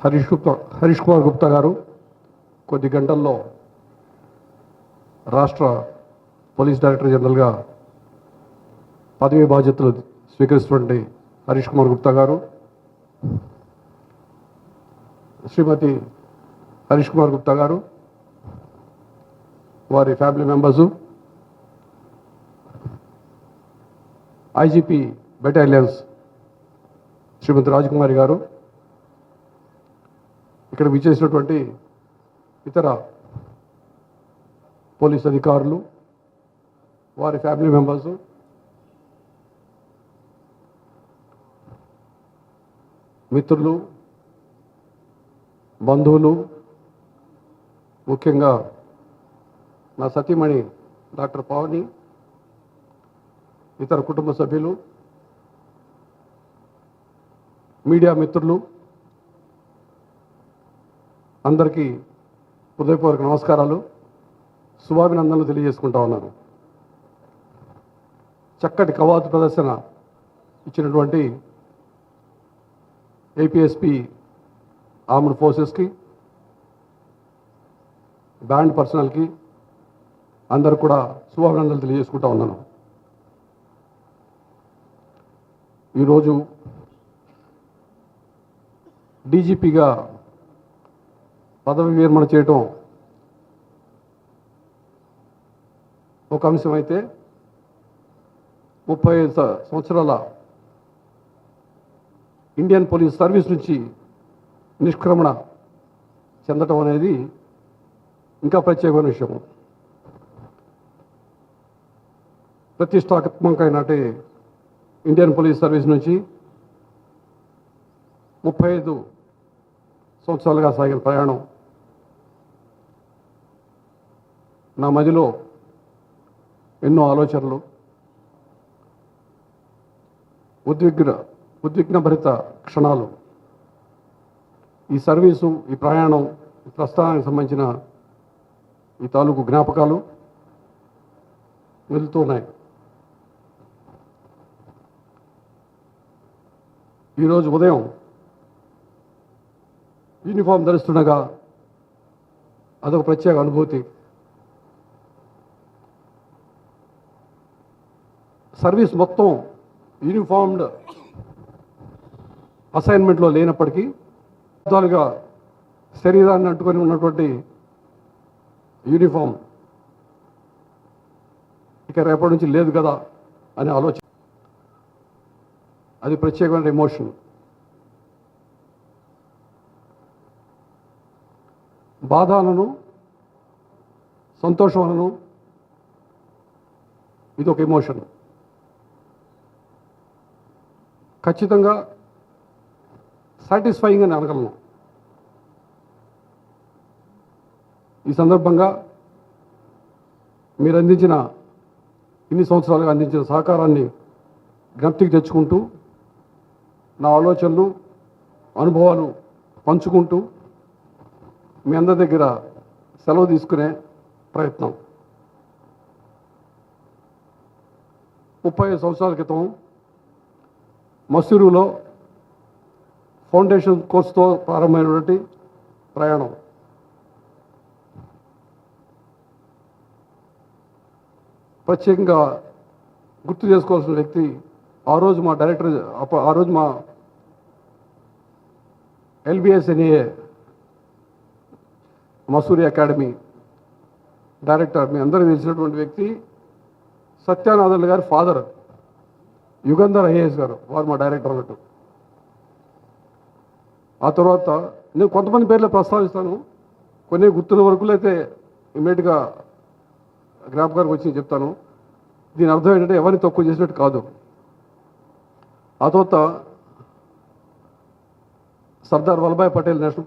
హరీష్ గుప్తా హరీష్ కుమార్ గుప్తా గారు కొద్ది గంటల్లో రాష్ట్ర పోలీస్ డైరెక్టర్ జనరల్గా పదవి బాధ్యతలు స్వీకరిస్తున్నటువంటి హరీష్ కుమార్ గుప్తా గారు శ్రీమతి హరీష్ కుమార్ గుప్తా గారు వారి family members IGP battalions Shrimati Rajakumari garu ఇక్కడ విచ్చేసినటువంటి ఇతర పోలీస్ అధికారులు వారి ఫ్యామిలీ మెంబర్స్ మిత్రులు బంధువులు ముఖ్యంగా నా సతీమణి డాక్టర్ పావని ఇతర కుటుంబ సభ్యులు మీడియా మిత్రులు అందరికీ హృదయపూర్వక నమస్కారాలు శుభాభినందనలు తెలియజేసుకుంటా ఉన్నాను. చక్కటి కవాతు ప్రదర్శన ఇచ్చినటువంటి ఏపీఎస్పి ఆర్మ్డ్ ఫోర్సెస్కి బ్యాండ్ పర్సనల్కి అందరు కూడా శుభాభినందనలు తెలియజేసుకుంటా ఉన్నాను. ఈరోజు డీజీపీగా పదవి విరమణ చేయటం ఒక అంశం అయితే ముప్పై ఐదు సంవత్సరాల ఇండియన్ పోలీస్ సర్వీస్ నుంచి నిష్క్రమణ చెందటం అనేది ఇంకా ప్రత్యేకమైన విషయం ప్రతిష్టాత్మకమైనటి ఇండియన్ పోలీస్ సర్వీస్ నుంచి ముప్పై ఐదు సంవత్సరాలుగా సాగిన ప్రయాణం నా మదిలో ఎన్నో ఆలోచనలు ఉద్విగ్న ఉద్విగ్నభరిత క్షణాలు. ఈ సర్వీసు ఈ ప్రయాణం ఈ ప్రస్థానానికి సంబంధించిన ఈ తాలూకు జ్ఞాపకాలు వెళ్తున్నాయి ఈరోజు ఉదయం యూనిఫామ్ ధరిస్తుండగా అదొక ప్రత్యేక అనుభూతి. సర్వీస్ మొత్తం యూనిఫామ్డ్ అసైన్మెంట్లో లేనప్పటికీ అద్దాలుగా శరీరాన్ని అంటుకొని ఉన్నటువంటి యూనిఫామ్ ఇక రేపటి నుంచి లేదు కదా అనే ఆలోచన. అది ప్రత్యేకమైన ఎమోషన్ బాధలను సంతోషాలను ఇది ఒక ఎమోషన్ ఖచ్చితంగా సాటిస్ఫైయింగ్ అని అనగలను ఈ సందర్భంగా మీరు అందించిన ఇన్ని సంవత్సరాలుగా అందించిన సహకారాన్ని జ్ఞప్తికి తెచ్చుకుంటూ నా ఆలోచనలు అనుభవాలు పంచుకుంటూ మీ అందరి దగ్గర సెలవు తీసుకునే ప్రయత్నం. ముప్పై సంవత్సరాల క్రితం మసూరులో ఫౌండేషన్ కోర్సుతో ప్రారంభమైనటువంటి ప్రయాణం. ప్రత్యేకంగా గుర్తు చేసుకోవాల్సిన వ్యక్తి ఆ రోజు మా డైరెక్టర్ ఆ రోజు మా LBS NA Mussoorie academy director మీ అందరూ తెలిసినటువంటి వ్యక్తి సత్యానాథన్ గారి ఫాదర్ యుగంధర్ ఐఏఎస్ గారు వారు మా డైరెక్టర్ అన్నట్టు. ఆ తర్వాత నేను కొంతమంది పేర్లు ప్రస్తావిస్తాను. కొన్ని గుర్తున్న వర్కులు అయితే ఇమీడియట్గా జ్ఞాపకానికి వచ్చి చెప్తాను. దీని అర్థం ఏంటంటే ఎవరిని తక్కువ చేసినట్టు కాదు. ఆ తర్వాత సర్దార్ వల్లభాయ్ పటేల్ నేషనల్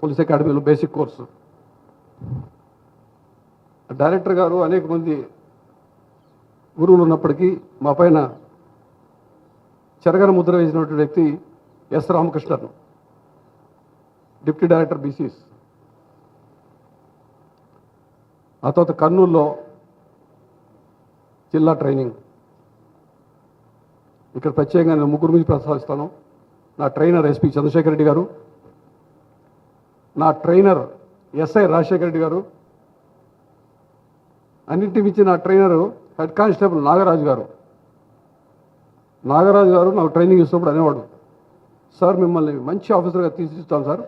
పోలీస్ అకాడమీలో బేసిక్ కోర్సు. డైరెక్టర్ గారు అనేక మంది గురువులు ఉన్నప్పటికీ మా పైన చెరగన ముద్ర వేసినటువంటి వ్యక్తి S Ramakrishnan deputy director BCs. ఆ తర్వాత కర్నూలులో జిల్లా ట్రైనింగ్. ఇక్కడ ప్రత్యేకంగా నేను ముగ్గురు గురించి ప్రస్తావిస్తాను. నా ట్రైనర్ ఎస్పి చంద్రశేఖర్ రెడ్డి గారు. నా ట్రైనర్ ఎస్ఐ రాజశేఖర రెడ్డి గారు అన్నింటి మించి నా ట్రైనరు హెడ్ కానిస్టేబుల్ నాగరాజు గారు. నాగరాజు గారు నాకు ట్రైనింగ్ ఇస్తున్నప్పుడు అనేవాడు సార్ మిమ్మల్ని మంచి ఆఫీసర్గా తీసిస్తాం సార్.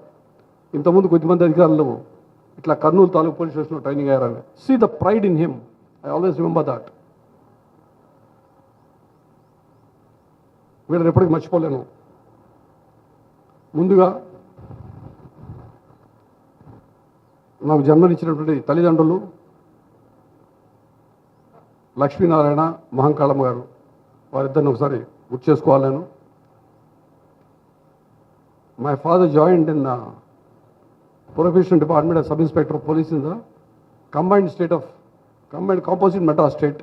ఇంతకుముందు కొద్దిమంది అధికారులు ఇట్లా కర్నూలు తాలూకు పోలీస్ స్టేషన్లో ట్రైనింగ్ అయ్యారని. See the pride in him I always remember that వీళ్ళని ఎప్పటికీ మర్చిపోలేను. ముందుగా నాకు జన్మనిచ్చినటువంటి తల్లిదండ్రులు లక్ష్మీనారాయణ మహంకాళమ్మ గారు వారిద్దరిని ఒకసారి గుర్తు చేసుకోవాలను my father joined in professional department sub inspector of police in the combined state of combined composite Madras state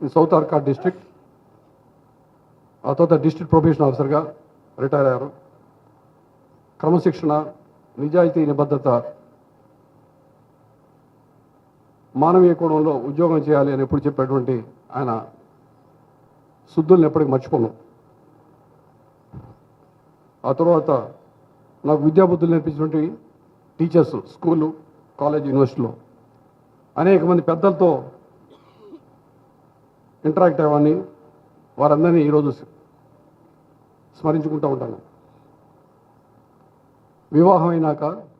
in south Arcot district ఆ తర్వాత డిస్ట్రిక్ట్ ప్రొఫెషనల్ ఆఫీసర్గా రిటైర్ అయ్యారు. క్రమశిక్షణ నిజాయితీ నిబద్ధత మానవీయ కోణంలో ఉద్యోగం చేయాలి అని ఎప్పుడు చెప్పేటువంటి ఆయన శుద్ధుల్ని ఎప్పటికీ మర్చిపోను. ఆ తర్వాత నాకు విద్యాబుద్ధులు నేర్పించినటువంటి టీచర్స్ స్కూలు కాలేజ్ యూనివర్సిటీలో అనేక మంది పెద్దలతో ఇంటరాక్ట్ అయ్యేవాడిని. వారందరినీ ఈరోజు స్మరించుకుంటూ ఉంటాను. వివాహం అయినాక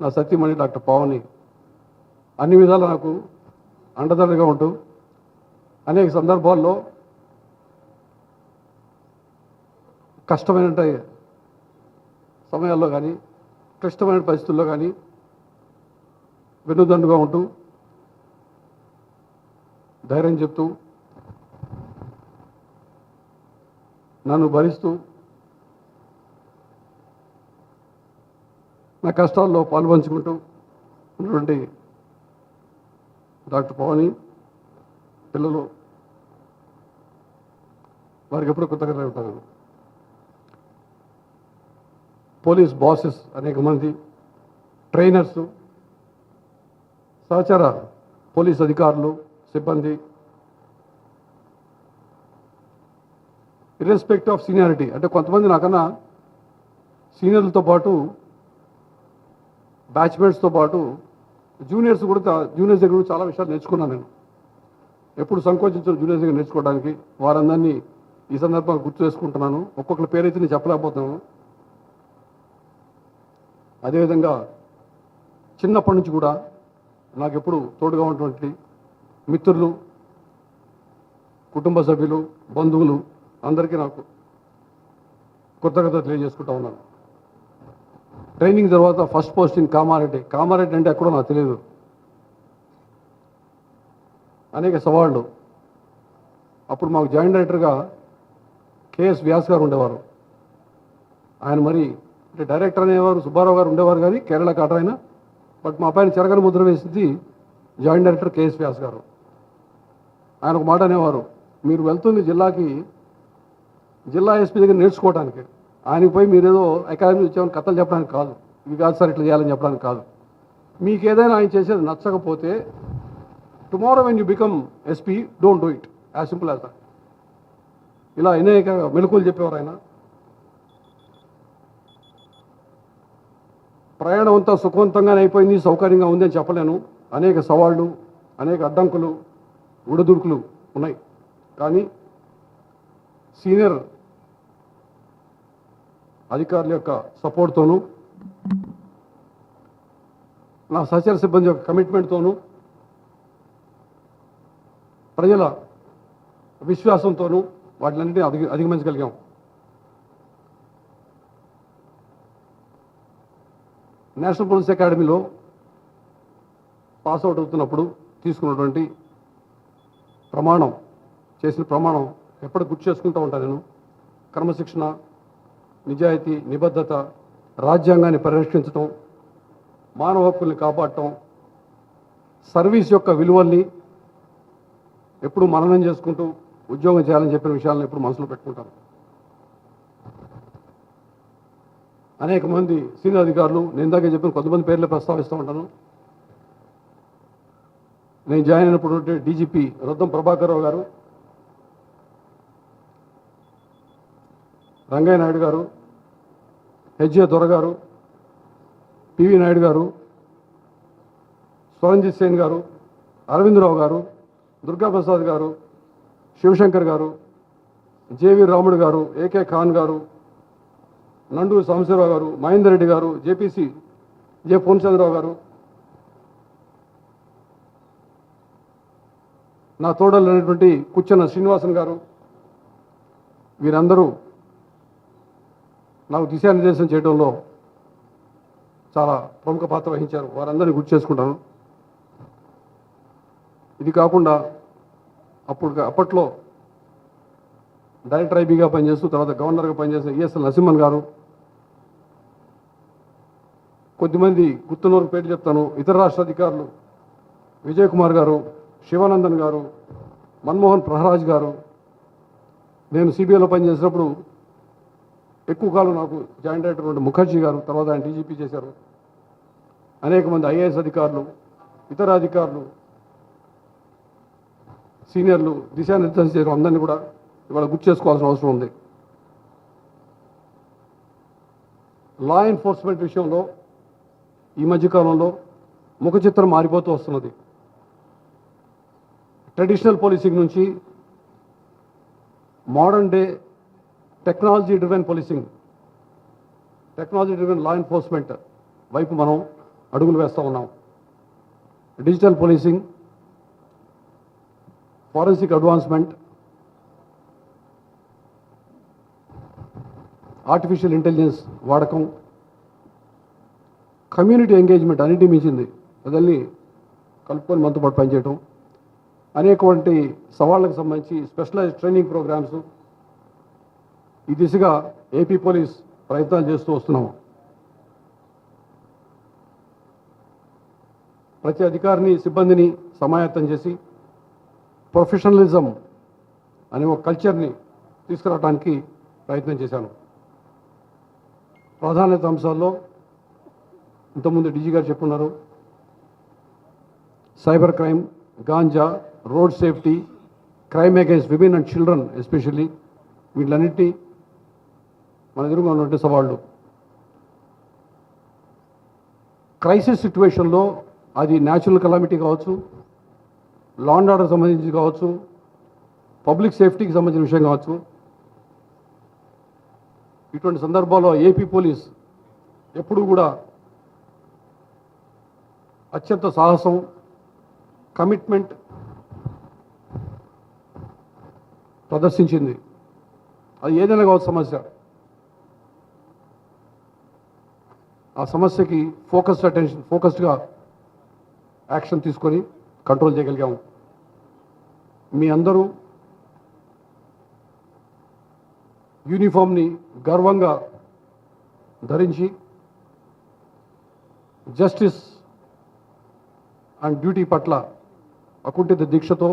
నా సత్యమణి డాక్టర్ పావని అన్ని విధాలు నాకు అండదండగా ఉంటూ అనేక సందర్భాల్లో కష్టమైన సమయాల్లో కానీ క్లిష్టమైన పరిస్థితుల్లో కానీ వెన్నుదండుగా ఉంటూ ధైర్యం చెప్తూ నన్ను భరిస్తూ నా కష్టాల్లో పాల్పంచుకుంటూ ఉన్నటువంటి డాక్టర్ పవని పిల్లలు వారికి ఎప్పుడు కృతజ్ఞత ఉంటాను. పోలీస్ బాసెస్ అనేక మంది ట్రైనర్స్ సహచార పోలీస్ అధికారులు సిబ్బంది ఇర్రెస్పెక్ట్ ఆఫ్ సీనియారిటీ అంటే కొంతమంది నాకన్నా సీనియర్లతో పాటు బ్యాచ్మేట్స్తో పాటు జూనియర్స్ కూడా జూనియర్స్ దగ్గర చాలా విషయాలు నేర్చుకున్నాను నేను. ఎప్పుడు సంకోచించిన జూనియర్స్ దగ్గర నేర్చుకోవడానికి. వారందరినీ ఈ సందర్భంగా గుర్తు చేసుకుంటున్నాను. ఒక్కొక్కరి పేరైతే నేను చెప్పలేకపోతున్నాను. అదేవిధంగా చిన్నప్పటి నుంచి కూడా నాకు ఎప్పుడు తోడుగా ఉన్నటువంటి మిత్రులు కుటుంబ సభ్యులు బంధువులు అందరికీ నాకు కృతజ్ఞత తెలియజేసుకుంటా ఉన్నాను. ట్రైనింగ్ తర్వాత first post in Kamareddy. Kamareddy అంటే ఎక్కడో నాకు తెలియదు అనేక సవాళ్ళు అప్పుడు మాకు జాయింట్ డైరెక్టర్గా కేఎస్ వ్యాస్ గారు ఉండేవారు. ఆయన మరి అంటే డైరెక్టర్ అనేవారు సుబ్బారావు గారు ఉండేవారు కానీ కేరళ కాటర్ ఆయన. బట్ మా పైన చెరగని ముద్ర వేసింది జాయింట్ డైరెక్టర్ కేఎస్ వ్యాస్ గారు. ఆయన ఒక మాట అనేవారు మీరు వెళ్తుంది జిల్లాకి జిల్లా ఎస్పీ దగ్గర నేర్చుకోవడానికి ఆయనకు పోయి మీరు ఏదో అకాడమీ వచ్చామని కథలు చెప్పడానికి కాదు ఇవి కాదు సార్ ఇట్లా చేయాలని చెప్పడానికి కాదు. మీకు ఏదైనా ఆయన చేసేది నచ్చకపోతే tomorrow when you become SP don't do it as simple as that ఇలా అనేక మెలకులు చెప్పేవారు ఆయన. ప్రయాణం అంతా సుఖవంతంగానే అయిపోయింది సౌకర్యంగా ఉంది అని చెప్పలేను. అనేక సవాళ్ళు అనేక అడ్డంకులు ఉడదుడుకులు ఉన్నాయి. కానీ సీనియర్ అధికారుల యొక్క సపోర్ట్తోనూ నా సహచర సిబ్బంది యొక్క కమిట్మెంట్తోనూ ప్రజల విశ్వాసంతోనూ వాటిలన్నింటినీ అధిగ అధిగమించగలిగాం. నేషనల్ పోలీస్ అకాడమీలో పాస్ అవుట్ అవుతున్నప్పుడు తీసుకున్నటువంటి ప్రమాణం చేసిన ప్రమాణం ఎప్పుడు గుర్తు చేసుకుంటూ ఉంటాను నేను. క్రమశిక్షణ నిజాయితీ నిబద్ధత రాజ్యాంగాన్ని పరిరక్షించటం మానవ హక్కుల్ని కాపాడటం సర్వీస్ యొక్క విలువల్ని ఎప్పుడు మననం చేసుకుంటూ ఉద్యోగం చేయాలని చెప్పిన విషయాలను ఎప్పుడు మనసులో పెట్టుకుంటాను అనేక మంది సీనియర్ అధికారులు నేను ఇందాక చెప్పిన కొంతమంది పేర్లు ప్రస్తావిస్తూ ఉంటాను. నేను జాయిన్ అయినప్పుడు డీజీపీ రొద్దం ప్రభాకర్ రావు గారు రంగయ్య నాయుడు గారు హెచ్ఏ దొర గారు పివి నాయుడు గారు స్వరంజిత్ సేన్ గారు అరవిందరావు గారు దుర్గాప్రసాద్ గారు శివశంకర్ గారు జేవి రాముడు గారు ఏకే ఖాన్ గారు నండూరు సాంబశివరావు గారు మహేందర్ రెడ్డి గారు జేపీసీ జె పూర్ణచంద్రరావు గారు నా తోడలైనటువంటి కుచ్చన శ్రీనివాసన్ గారు వీరందరూ నాకు దిశానిర్దేశం చేయడంలో చాలా ప్రముఖ పాత్ర వహించారు. వారందరినీ గుర్తు చేసుకుంటాను. ఇది కాకుండా అప్పుడు అప్పట్లో డైరెక్టర్ ఐబీగా పనిచేస్తూ తర్వాత గవర్నర్గా పనిచేసిన ఈఎస్ఎల్ నరసింహన్ గారు కొద్దిమంది గుర్తునూరు పేరు చెప్తాను. ఇతర రాష్ట్ర అధికారులు విజయ్ కుమార్ గారు శివానందన్ గారు మన్మోహన్ ప్రహరాజ్ గారు నేను సిబిఐలో పనిచేసినప్పుడు ఎక్కువ కాలం నాకు జాయింట్ అయినటువంటి ముఖర్జీ గారు తర్వాత ఆయన డీజీపీ చేశారు. అనేక మంది ఐఏఎస్ అధికారులు ఇతర అధికారులు సీనియర్లు దిశానిర్దేశం చేసిన అందరినీ కూడా ఇవాళ గుర్తు చేసుకోవాల్సిన అవసరం ఉంది. లా ఎన్ఫోర్స్మెంట్ విషయంలో ఈ మధ్యకాలంలో ముఖ చిత్రం మారిపోతూ వస్తున్నది. ట్రెడిషనల్ పోలీసింగ్ నుంచి modern day technology driven policing technology driven law enforcement వైపు మనం అడుగులు వేస్తూ ఉన్నాం. Digital policing forensic advancement artificial intelligence వాడకం కమ్యూనిటీ ఎంగేజ్మెంట్ అన్నిటి మించింది. అదల్ని కలుపుకొని మనతో పాటు పనిచేయటం. అనేకటువంటి సవాళ్ళకు సంబంధించి స్పెషలైజ్ ట్రైనింగ్ ప్రోగ్రామ్స్ ఈ దిశగా ఏపీ పోలీస్ ప్రయత్నాలు చేస్తూ వస్తున్నాము ప్రతి అధికారిని సిబ్బందిని సమాయత్తం చేసి ప్రొఫెషనలిజం అనే ఒక కల్చర్ని తీసుకురావడానికి ప్రయత్నం చేశాను. ప్రాధాన్యత అంశాల్లో ఇంతకుముందు డీజీ గారు చెప్పున్నారు. Cyber crime ganja road safety crime against women and children especially వీళ్ళన్నింటినీ మన ఎదురుగా ఉన్నటువంటి సవాళ్ళు. క్రైసిస్ సిచ్యువేషన్లో అది న్యాచురల్ కలామిటీ కావచ్చు లా అండ్ ఆర్డర్ సంబంధించి కావచ్చు పబ్లిక్ సేఫ్టీకి సంబంధించిన విషయం కావచ్చు. ఇటువంటి సందర్భాల్లో ఏపీ పోలీస్ ఎప్పుడూ కూడా అత్యంత సాహసం కమిట్మెంట్ ప్రదర్శించింది. అది ఏదైనా కావచ్చు సమస్య. ఆ సమస్యకి ఫోకస్డ్ అటెన్షన్ ఫోకస్డ్గా యాక్షన్ తీసుకొని కంట్రోల్ చేయగలిగాము. మీ అందరూ యూనిఫామ్ని గర్వంగా ధరించి జస్టిస్ అండ్ డ్యూటీ పట్ల అకుంఠిత దీక్షతో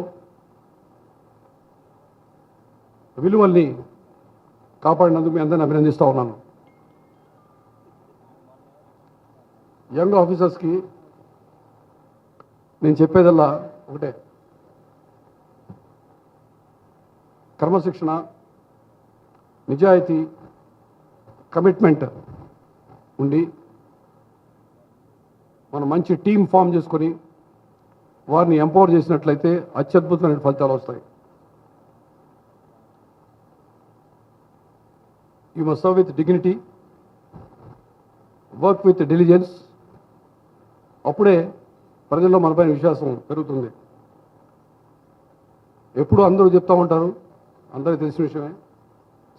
విలువల్ని కాపాడినందుకు మీ అందరిని అభినందిస్తూ ఉన్నాను. యంగ్ ఆఫీసర్స్కి నేను చెప్పేదల్లా ఒకటే. క్రమశిక్షణ నిజాయితీ కమిట్మెంట్ ఉండి మనం మంచి టీం ఫామ్ చేసుకొని వారిని ఎంపవర్ చేసినట్లయితే అత్యద్భుతమైన ఫలితాలు వస్తాయి. You must serve with dignity work with diligence అప్పుడే ప్రజల్లో మనపైన విశ్వాసం పెరుగుతుంది. ఎప్పుడు అందరూ చెప్తా ఉంటారు అందరికీ తెలిసిన విషయమే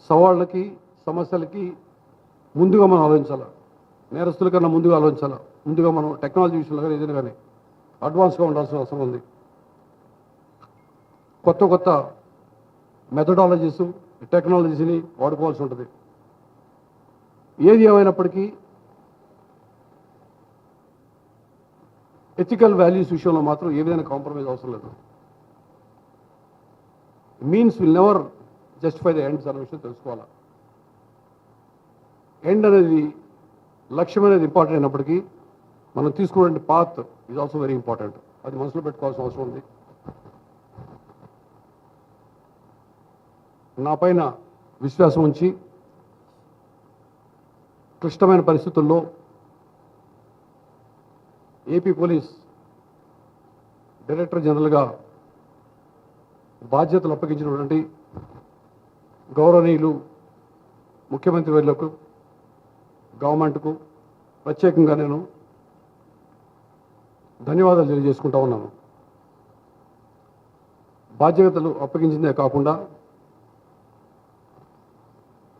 సవాళ్ళకి సమస్యలకి ముందుగా మనం ఆలోచించాలి. నేరస్తుల కన్నా ముందుగా ఆలోచించాలి. ముందుగా మనం టెక్నాలజీ విషయంలో కానీ ఏదైనా కానీ అడ్వాన్స్గా ఉండాల్సిన అవసరం ఉంది. కొత్త కొత్త మెథడాలజీస్ టెక్నాలజీస్ని వాడుకోవాల్సి ఉంటుంది. ఏది ఏమైనప్పటికీ ఎథికల్ వాల్యూస్ విషయంలో మాత్రం ఏ విధంగా కాంప్రమైజ్ అవసరం లేదు. Means will never justify the ends అనే విషయం తెలుసుకోవాలి? ఎండ్ అనేది లక్ష్యం అనేది ఇంపార్టెంట్ అయినప్పటికీ మనం తీసుకున్న path is also very important అది మనసులో పెట్టుకోవాల్సిన అవసరం ఉంది. నా పైన విశ్వాసం ఉంచి క్లిష్టమైన పరిస్థితుల్లో ఏపీ పోలీస్ డైరెక్టర్ జనరల్గా బాధ్యతలు అప్పగించినటువంటి గౌరవనీయులు ముఖ్యమంత్రి వర్యులకు గవర్నమెంట్కు ప్రత్యేకంగా నేను ధన్యవాదాలు తెలియజేసుకుంటా ఉన్నాను. బాధ్యతలు అప్పగించిందే కాకుండా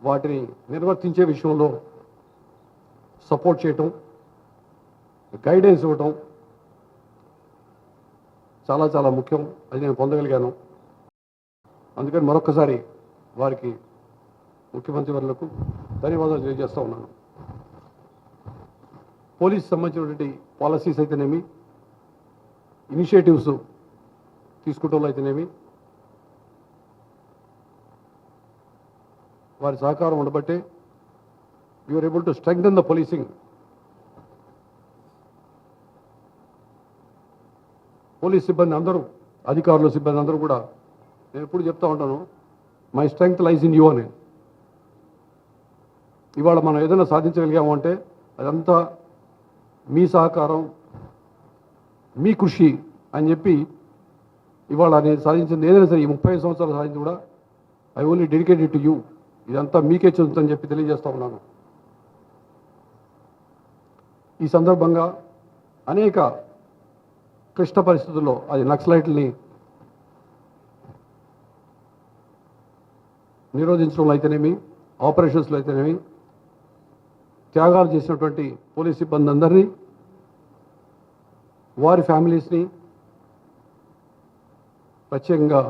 వాటిని నిర్వర్తించే విషయంలో సపోర్ట్ చేయటం గైడెన్స్ ఇవ్వటం చాలా చాలా ముఖ్యం. అది నేను పొందగలిగాను. అందుకని మరొకసారి వారికి ముఖ్యమంత్రి వర్లకు ధన్యవాదాలు తెలియజేస్తూ ఉన్నాను. పోలీస్ సంబంధించినటువంటి పాలసీస్ అయితేనేమి ఇనిషియేటివ్స్ తీసుకోవటంలో అయితేనేమి వారి సహకారం ఉండబట్టే you are able to strengthen the policing police సిబ్బంది అందరూ అధికారులు సిబ్బంది అందరూ కూడా నేను ఎప్పుడు చెప్తా ఉంటాను my strength lies in you అని. ఇవాళ మనం ఏదైనా సాధించగలిగాము అంటే అదంతా మీ సహకారం మీ కృషి అని చెప్పి ఇవాళ నేను సాధించింది ఏదైనా సరే ఈ ముప్పై సంవత్సరాలు సాధించి కూడా I only dedicated to you ఇదంతా మీకే చెందుతుందని చెప్పి తెలియజేస్తా ఉన్నాను. ఈ సందర్భంగా అనేక క్లిష్ట పరిస్థితుల్లో అది నక్సలైట్ని నిరోధించడంలో అయితేనేమి ఆపరేషన్స్లో అయితేనేమి త్యాగాలు చేసినటువంటి పోలీస్ సిబ్బంది అందరినీ వారి ఫ్యామిలీస్ని ప్రత్యేకంగా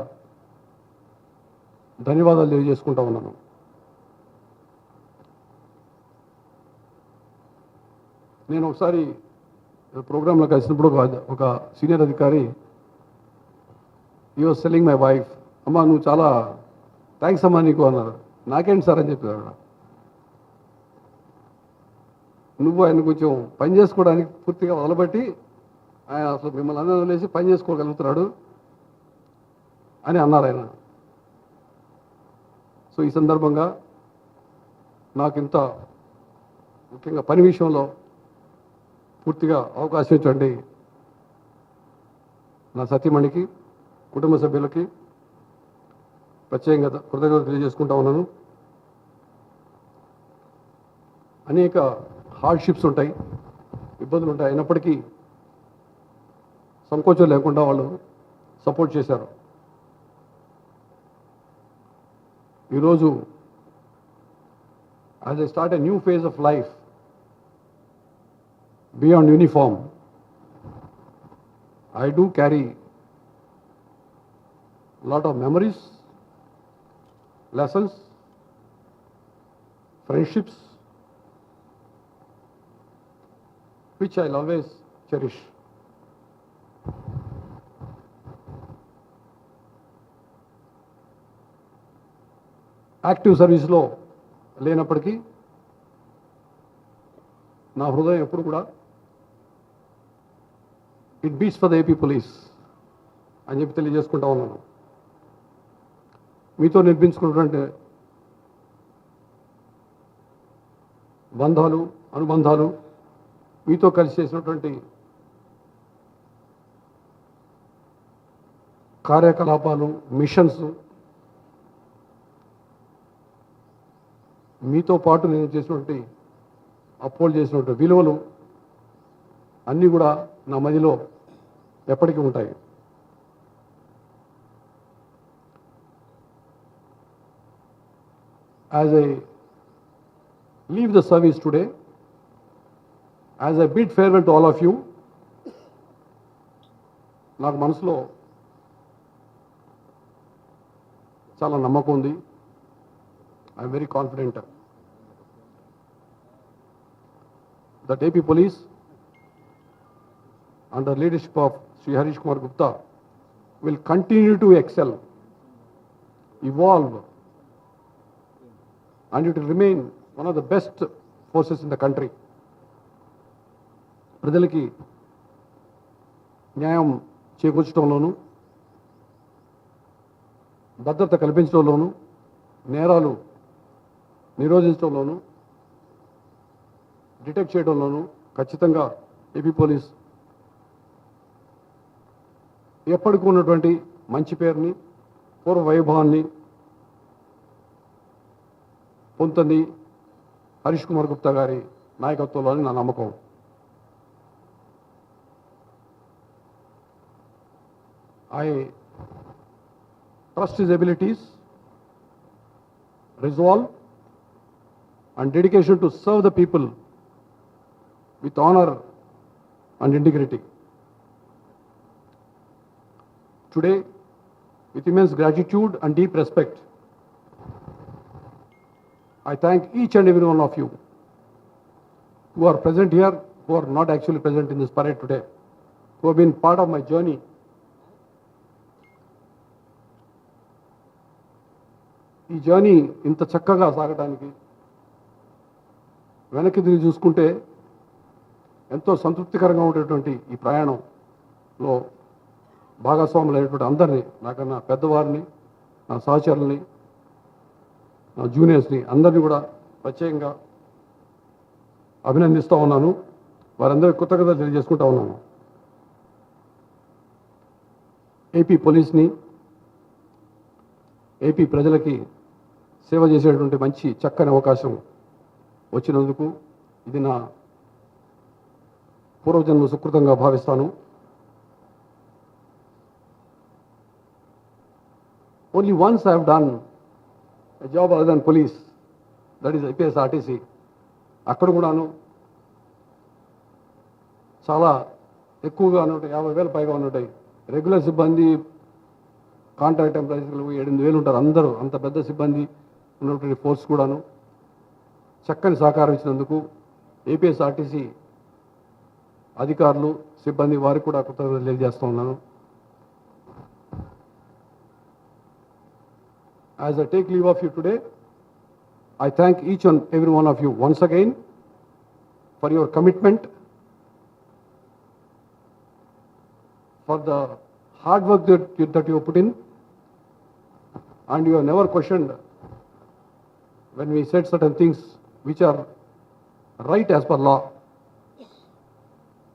ధన్యవాదాలు తెలియజేసుకుంటా ఉన్నాను. నేను ఒకసారి ప్రోగ్రాంలో కలిసినప్పుడు ఒక ఒక సీనియర్ అధికారి ఈ వాజ్ సెల్లింగ్ మై వైఫ్ అమ్మ నువ్వు చాలా థ్యాంక్స్ అమ్మా నీకు అన్నారు. నాకేంటి సార్ అని చెప్పారు నువ్వు ఆయన కొంచెం పని చేసుకోవడానికి పూర్తిగా వదలబట్టి ఆయన అసలు మిమ్మల్ని అందరూ వదిలేసి పని చేసుకోగలుగుతున్నాడు అని అన్నారు ఆయన. సో ఈ సందర్భంగా నాకు ఇంత ముఖ్యంగా పని విషయంలో పూర్తిగా అవకాశం ఇచ్చండి. నా సతీమణికి కుటుంబ సభ్యులకి ప్రత్యేకంగా కృతజ్ఞతలు తెలియజేసుకుంటా ఉన్నాను. అనేక హార్డ్షిప్స్ ఉంటాయి ఇబ్బందులు ఉంటాయి. అయినప్పటికీ సంకోచం లేకుండా వాళ్ళు సపోర్ట్ చేశారు. ఈరోజు as I start a new phase of life beyond uniform, I do carry lot of memories, lessons, friendships, which I'll always cherish. Active సర్వీస్లో లేనప్పటికీ నా హృదయం ఎప్పుడు కూడా it beats for the AP police అని చెప్పి తెలియజేసుకుంటా ఉన్నాను. మీతో నిర్మించుకున్నటువంటి బంధాలు అనుబంధాలు మీతో కలిసి చేసినటువంటి కార్యకలాపాలు మిషన్స్ మీతో పాటు నేను చేసినటువంటి అప్పోల్డ్ చేసినటువంటి విలువలు అన్నీ కూడా నా మదిలో ఎప్పటికీ ఉంటాయి. As I leave the service today as I beat farewell to all of you నాకు మనసులో చాలా నమ్మకం ఉంది. I'm very confident that AP police under leadership of Sri Harish Kumar Gupta, will continue to excel, evolve, and it will remain one of the best forces in the country. ప్రజలకి న్యాయం చేకూర్చడంలోనూ భద్రత కల్పించడంలోనూ నేరాలు నిరోధించడంలోనూ detect చేయడంలోనూ ఖచ్చితంగా AP police ఎప్పటికీ ఉన్నటువంటి మంచి పేరుని పూర్వ వైభవాన్ని పొందుతుంది హరీష్ కుమార్ గుప్తా గారి నాయకత్వంలో నా నమ్మకం. I trust his abilities resolve and dedication to serve the people with honour and integrity. Today, with immense gratitude and deep respect, I thank each and every one of you who are present here, who are not actually present in this parade today, who have been part of my journey ఈ journey ఇంత చక్కగా సాగడానికి వెనక్కి తిరిగి చూసుకుంటే ఎంతో సంతృప్తికరంగా ఉండేటువంటి ఈ ప్రయాణంలో భాగస్వాములైనటువంటి అందరినీ నాకన్నా పెద్దవారిని నా సహచరుల్ని నా జూనియర్స్ని అందరినీ కూడా ప్రత్యేకంగా అభినందిస్తూ ఉన్నాను. వారందరికీ కృతజ్ఞతలు తెలియజేసుకుంటా ఉన్నాను. ఏపీ పోలీస్ని ఏపీ ప్రజలకి సేవ చేసేటువంటి మంచి చక్కని అవకాశం వచ్చినందుకు ఇది నా పూర్వజన్మ సుకృతంగా భావిస్తాను. Only once I done job other than police that is IPS RTC అక్కడ కూడాను చాలా ఎక్కువగా ఉన్నట్టు యాభై వేల పైగా ఉన్నట్టాయి రెగ్యులర్ సిబ్బంది కాంట్రాక్ట్ ఎంప్లాయీస్లు ఎనిమిది వేలు ఉంటారు అందరూ. అంత పెద్ద సిబ్బంది ఉన్నటువంటి ఫోర్స్ కూడాను చక్కని సహకారం ఇచ్చినందుకు ఏపీఎస్ఆర్టీసీ అధికారులు సిబ్బంది వారికి కూడా కృతజ్ఞతలు తెలియజేస్తూ ఉన్నాను. As I take leave of you today, I thank each and every one of you once again for your commitment, for the hard work that you, that you put in and you have never questioned when we said certain things which are right as per law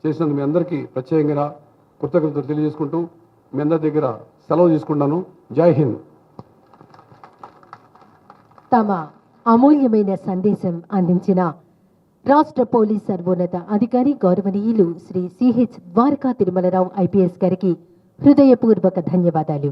చేసినందుకు మీ అందరికీ ప్రత్యేకంగా కృతజ్ఞతలు తెలియజేసుకుంటూ మీ అందరి దగ్గర సెలవు తీసుకుంటాను జై హింద్ తమ అమూల్యమైన సందేశం అందించిన రాష్ట్ర పోలీస్ సర్వోన్నత అధికారి గౌరవనీయులు శ్రీ సిహెచ్ ద్వారకా తిరుమలరావు ఐపీఎస్ గారికి హృదయపూర్వక ధన్యవాదాలు.